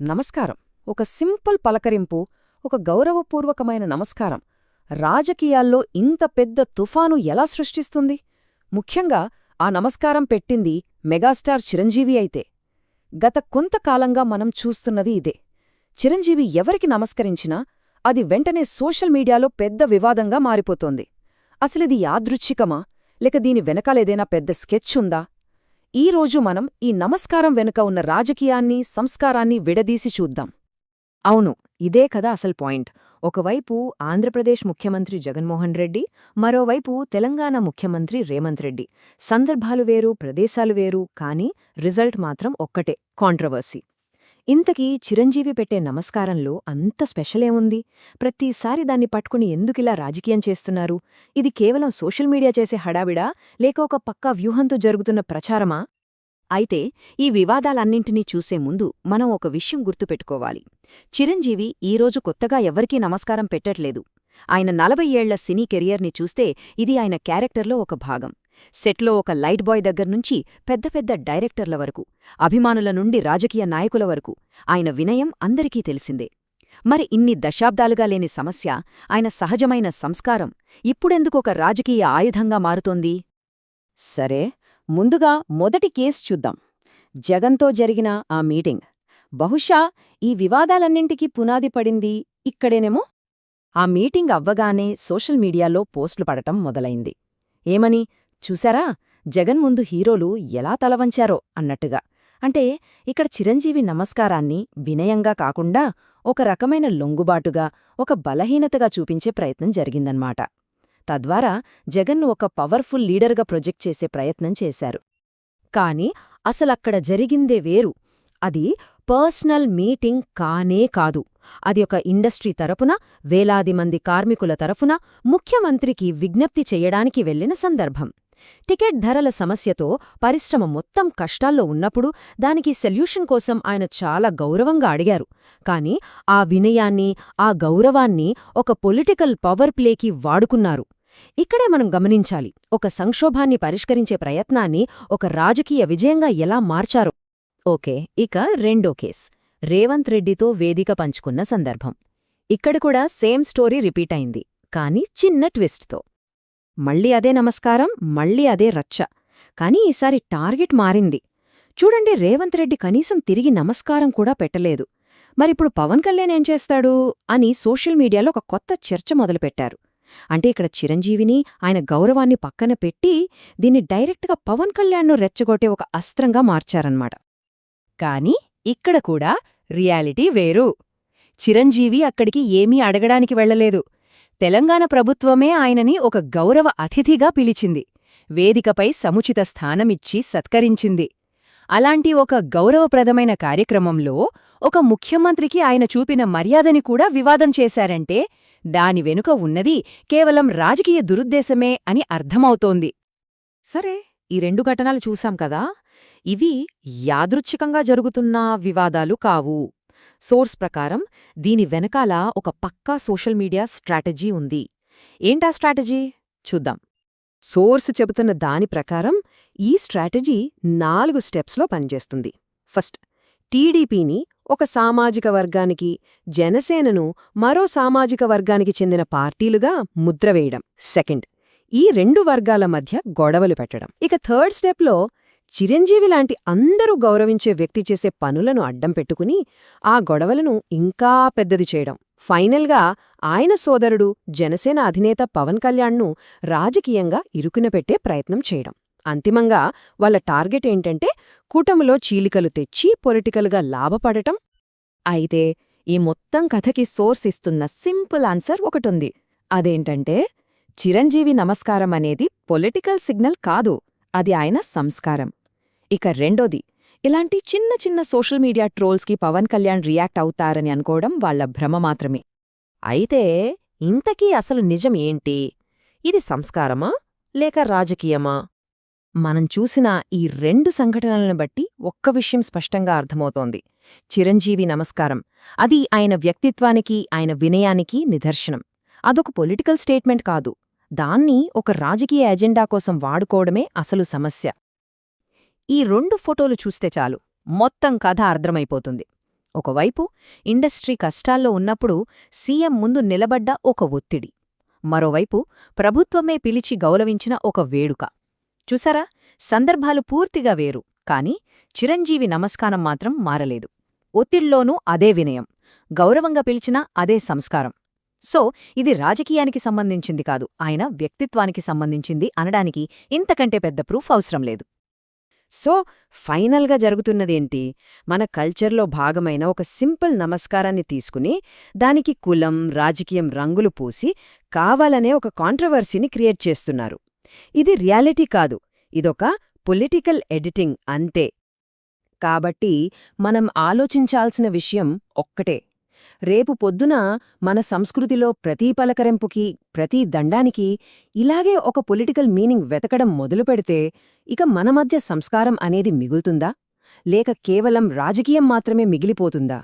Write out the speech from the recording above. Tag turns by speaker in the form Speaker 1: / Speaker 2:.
Speaker 1: నమస్కారం. ఒక సింపుల్ పలకరింపు ఒక గౌరవపూర్వకమైన నమస్కారం రాజకీయాల్లో ఇంత పెద్ద తుఫాను ఎలా సృష్టిస్తుంది? ముఖ్యంగా ఆ నమస్కారం పెట్టింది మెగాస్టార్ చిరంజీవి అయితే. గత కొంతకాలంగా మనం చూస్తున్నది ఇదే. చిరంజీవి ఎవరికి నమస్కరించినా అది వెంటనే సోషల్ మీడియాలో పెద్ద వివాదంగా మారిపోతోంది. అసలిది యాదృచ్ఛికమా? లేక దీని వెనకాలేదైనా పెద్ద స్కెచ్ ఉందా ఈ రోజు మనం ఈ నమస్కారం వెనుక ఉన్న రాజకీయాన్ని సంస్కారాన్ని విడదీసి చూద్దాం.
Speaker 2: అవును ఇదే కదా అసలు పాయింట్. ఒకవైపు ఆంధ్రప్రదేశ్ ముఖ్యమంత్రి జగన్మోహన్ రెడ్డి మరోవైపు తెలంగాణ ముఖ్యమంత్రి రేవంత్ రెడ్డి. సందర్భాలు వేరు ప్రదేశాలు వేరు కానీ రిజల్ట్ మాత్రం ఒక్కటే కాంట్రవర్సీ. ఇంతకీ చిరంజీవి పెట్టే నమస్కారంలో అంత స్పెషలేముంది? ప్రతిసారి దాన్ని పట్టుకుని ఎందుకిలా రాజకీయం చేస్తున్నారు? ఇది కేవలం సోషల్ మీడియా చేసే హడావిడా? లేక ఒక పక్కా వ్యూహంతో జరుగుతున్న ప్రచారమా?
Speaker 3: అయితే ఈ వివాదాలన్నింటినీ చూసే ముందు మనం ఒక విషయం గుర్తుపెట్టుకోవాలి. చిరంజీవి ఈరోజు కొత్తగా ఎవరికీ నమస్కారం పెట్టట్లేదు. ఆయన నలభై ఏళ్ళ సినీ కెరియర్ని చూస్తే ఇది ఆయన క్యారెక్టర్లో ఒక భాగం. సెట్లో ఒక లైట్ బాయ్ దగ్గర్నుంచి పెద్ద పెద్ద డైరెక్టర్ల వరకు అభిమానుల నుండి రాజకీయ నాయకుల వరకు ఆయన వినయం అందరికీ తెలిసిందే. మరి ఇన్ని దశాబ్దాలుగా లేని సమస్య ఆయన సహజమైన సంస్కారం ఇప్పుడెందుకు ఒక రాజకీయ ఆయుధంగా మారుతోంది?
Speaker 2: సరే ముందుగా మొదటి కేసు చూద్దాం. జగన్తో జరిగిన ఆ మీటింగ్. బహుశా ఈ వివాదాలన్నింటికీ పునాది పడింది ఇక్కడేనేమో? ఆ మీటింగ్ అవ్వగానే సోషల్ మీడియాలో పోస్టులు పడటం మొదలైంది. ఏమని? చూసారా జగన్ ముందు హీరోలు ఎలా తలవంచారో అన్నట్టుగా. అంటే ఇక్కడ చిరంజీవి నమస్కారాన్ని వినయంగా కాకుండా ఒక రకమైన లొంగుబాటుగా ఒక బలహీనతగా చూపించే ప్రయత్నం జరిగిందన్నమాట. తద్వారా జగన్ను ఒక పవర్ఫుల్ లీడర్గా ప్రొజెక్ట్ చేసే ప్రయత్నం చేశారు. కాని అసలక్కడ జరిగిందే వేరు. అది పర్సనల్ మీటింగ్ కానే కాదు. అది ఒక ఇండస్ట్రీ తరపున వేలాది మంది కార్మికుల తరఫున ముఖ్యమంత్రికి విజ్ఞప్తి చెయ్యడానికి వెళ్ళిన సందర్భం. టికెట్ ధరల సమస్యతో పరిశ్రమ మొత్తం కష్టాల్లో ఉన్నప్పుడు దానికి సెల్యూషన్ కోసం ఆయన చాలా గౌరవంగా అడిగారు. కాని ఆ వినయాన్ని ఆ గౌరవాన్ని ఒక పొలిటికల్ పవర్ ప్లేకి వాడుకున్నారు. ఇక్కడే మనం గమనించాలి ఒక సంక్షోభాన్ని పరిష్కరించే ప్రయత్నాన్ని ఒక రాజకీయ విజయంగా ఎలా మార్చారు. ఓకే ఇక రెండో కేస్. రేవంత్ రెడ్డితో వేదిక పంచుకున్న సందర్భం. ఇక్కడ కూడా సేమ్ స్టోరీ రిపీట్ అయింది కాని చిన్న ట్విస్ట్తో. మళ్ళీ అదే నమస్కారం మళ్ళీ అదే రచ్చ. కాని ఈసారి టార్గెట్ మారింది. చూడండి రేవంత్ రెడ్డి కనీసం తిరిగి నమస్కారం కూడా పెట్టలేదు. మరిప్పుడు పవన్ కళ్యాణ్ ఏం చేస్తాడు? అని సోషల్ మీడియాలో ఒక కొత్త చర్చ మొదలుపెట్టారు. అంటే ఇక్కడ చిరంజీవిని ఆయన గౌరవాన్ని పక్కన పెట్టి దీన్ని డైరెక్ట్గా పవన్ కళ్యాణ్ను రెచ్చగొట్టే ఒక అస్త్రంగా మార్చారన్నమాట. కాని ఇక్కడ కూడా రియాలిటీ వేరు. చిరంజీవి అక్కడికి ఏమీ అడగడానికి వెళ్ళలేదు తెలంగాణ ప్రభుత్వమే ఆయనని ఒక గౌరవ అతిథిగా పిలిచింది. వేదికపై సముచిత స్థానమిచ్చి సత్కరించింది. అలాంటి ఒక గౌరవప్రదమైన కార్యక్రమంలో ఒక ముఖ్యమంత్రికి ఆయన చూపిన మర్యాదని కూడా వివాదం చేశారంటే దాని వెనుక ఉన్నది కేవలం రాజకీయ దురుద్దేశమే అని అర్థమవుతోంది. సరే ఈ రెండు ఘటనలు చూశాం కదా? ఇవి యాదృచ్ఛికంగా జరుగుతున్న వివాదాలు కావు. సోర్స్ ప్రకారం దీని వెనకాల ఒక పక్కా సోషల్ మీడియా స్ట్రాటజీ ఉంది. ఏంటా స్ట్రాటజీ? చూద్దాం. సోర్స్ చెబుతున్న దాని ప్రకారం ఈ స్ట్రాటజీ నాలుగు స్టెప్స్లో పనిచేస్తుంది. ఫస్ట్ టీడీపీని ఒక సామాజిక వర్గానికి జనసేనను మరో సామాజిక వర్గానికి చెందిన పార్టీలుగా ముద్రవేయడం సెకండ్ ఈ రెండు వర్గాల మధ్య గొడవలు పెట్టడం. ఇక థర్డ్ స్టెప్లో చిరంజీవి లాంటి అందరూ గౌరవించే వ్యక్తి చేసే పనులను అడ్డం పెట్టుకుని ఆ గొడవలను ఇంకా పెద్దది చేయడం. ఫైనల్గా ఆయన సోదరుడు జనసేన అధినేత పవన్ కళ్యాణ్ను రాజకీయంగా ఇరుకునపెట్టే ప్రయత్నం చేయడం. అంతిమంగా వాళ్ళ టార్గెట్ ఏంటంటే కూటమిలో చీలికలు తెచ్చి పొలిటికల్గా లాభపడటం. అయితే ఈ మొత్తం కథకి సోర్స్ ఇస్తున్న సింపుల్ ఆన్సర్ ఒకటుంది. అదేంటంటే చిరంజీవి నమస్కారం అనేది పొలిటికల్ సిగ్నల్ కాదు అది ఆయన సంస్కారం. ఇక రెండోది ఇలాంటి చిన్న చిన్న సోషల్ మీడియా ట్రోల్స్కి పవన్ కళ్యాణ్ రియాక్ట్ అవుతారని అనుకోవడం వాళ్ళ భ్రమ మాత్రమే. అయితే ఇంతకీ అసలు నిజం ఏంటి? ఇది సంస్కారమా లేక రాజకీయమా? మనం చూసిన ఈ రెండు సంఘటనలను బట్టి ఒక్క విషయం స్పష్టంగా అర్థమవుతోంది. చిరంజీవి నమస్కారం. అది ఆయన వ్యక్తిత్వానికి ఆయన వినయానికి నిదర్శనం. అదొక పొలిటికల్ స్టేట్మెంట్ కాదు. దాన్ని ఒక రాజకీయ ఎజెండా కోసం వాడుకోవడమే అసలు సమస్య. ఈ రెండు ఫోటోలు చూస్తే చాలు. మొత్తం కథ అర్థమైపోతుంది.
Speaker 3: ఒకవైపు ఇండస్ట్రీ కష్టాల్లో ఉన్నప్పుడు సీఎం ముందు నిలబడ్డ ఒక ఒత్తిడి. మరోవైపు ప్రభుత్వమే పిలిచి గౌరవించిన ఒక వేడుక. చూసారా? సందర్భాలు పూర్తిగా వేరు కాని చిరంజీవి నమస్కారం మాత్రం మారలేదు. ఒత్తిడిలోనూ అదే వినయం. గౌరవంగా పిలిచినా అదే సంస్కారం. సో ఇది రాజకీయానికి సంబంధించింది కాదు ఆయన వ్యక్తిత్వానికి సంబంధించింది అనడానికి ఇంతకంటే పెద్ద ప్రూఫ్ అవసరం లేదు.
Speaker 1: సో ఫైనల్గా జరుగుతున్నదేంటి? మన కల్చర్లో భాగమైన ఒక సింపుల్ నమస్కారాన్ని తీసుకుని దానికి కులం రాజకీయం రంగులు పూసి కావాలనే ఒక కాంట్రవర్సీని క్రియేట్ చేస్తున్నారు. ఇది రియాలిటీ కాదు. ఇదొక పొలిటికల్ ఎడిటింగ్ అంతే. కాబట్టి మనం ఆలోచించాల్సిన విషయం ఒక్కటే. రేపు పొద్దున మన సంస్కృతిలో ప్రతి పలకరింపుకి ప్రతి దండానికి ఇలాగే ఒక పొలిటికల్ మీనింగ్ వెతకడం మొదలుపెడితే ఇక మన మధ్య సంస్కారం అనేది మిగులుతుందా? లేక కేవలం రాజకీయం మాత్రమే మిగిలిపోతుందా?